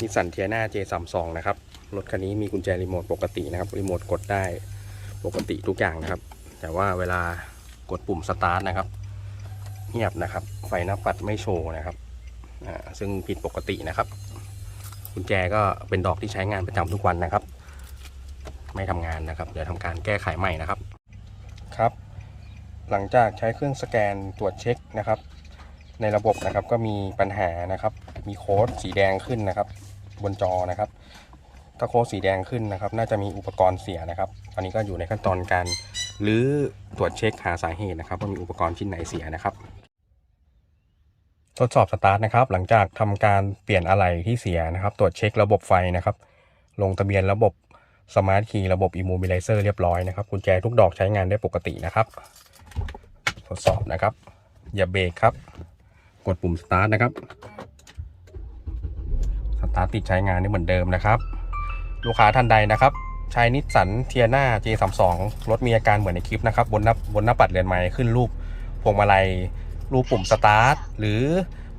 นิสสันเทียนา J32 นะครับ รถคันนี้มีกุญแจรีโมทปกตินะครับ รีโมทกดได้ปกติทุกอย่างนะครับ แต่ว่าเวลากดปุ่มสตาร์ทนะครับ เงียบนะครับ ไฟหน้าปัดไม่โชว์นะครับ ซึ่งผิดปกตินะครับ กุญแจก็เป็นดอกที่ใช้งานประจำทุกวันนะครับ ไม่ทำงานนะครับ เดี๋ยวทำการแก้ไขใหม่นะครับ ครับ หลังจากใช้เครื่องสแกนตรวจเช็คนะครับ ในระบบนะครับก็มีปัญหานะครับ มีโค้ดสีแดงขึ้นนะครับ บนจอนะครับ ถ้าโค้ดสีแดงขึ้นนะครับ น่าจะมีอุปกรณ์เสียนะครับ ตอนนี้ก็อยู่ในขั้นตอนการรื้อตรวจเช็คหาสาเหตุนะครับว่ามีอุปกรณ์ชิ้นไหนเสียนะครับ ทดสอบสตาร์ทนะครับ หลังจากทำการเปลี่ยนอะไหล่ที่เสียนะครับ ตรวจเช็คระบบไฟนะครับ ลงทะเบียนระบบสมาร์ทคีย์ระบบ Immobilizer เรียบร้อยนะครับกุญแจทุกดอกใช้งานได้ปกตินะครับ ทดสอบนะครับ อย่าเบรกครับ กดปุ่มสตาร์ทนะครับสตาร์ทติดใช้งานได้เหมือนเดิมนะครับ ลูกค้าท่านใดนะครับใช้นิสสันเทียนา J32 รถมีอาการเหมือนในคลิปนะครับ บนหน้าบนหน้าปัดเรือนไม้ขึ้นรูปพวงมาลัยรูปปุ่มสตาร์ทหรือ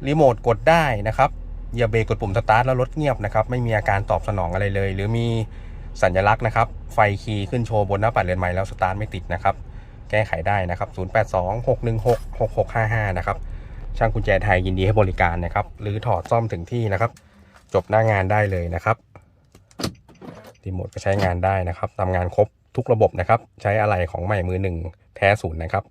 รีโมทกดได้นะครับอย่าเบรกกดปุ่มสตาร์ทแล้วรถเงียบนะครับ ไม่มีอาการตอบสนองอะไรเลย หรือมีสัญลักษณ์นะครับ ไฟคีย์ขึ้นโชว์บนหน้าปัดเรือนไม้แล้วสตาร์ทไม่ติดนะครับ แก้ไขได้นะครับ 0826166655 นะครับ ช่างกุญแจไทยยินดีให้บริการนะครับ หรือถอดซ่อมถึงที่นะครับ จบหน้างานได้เลยนะครับรีโมทก็ใช้งานได้นะครับทำงานครบทุกระบบนะครับ ใช้อะไรของใหม่มือหนึ่งแท้ศูนย์นะครับ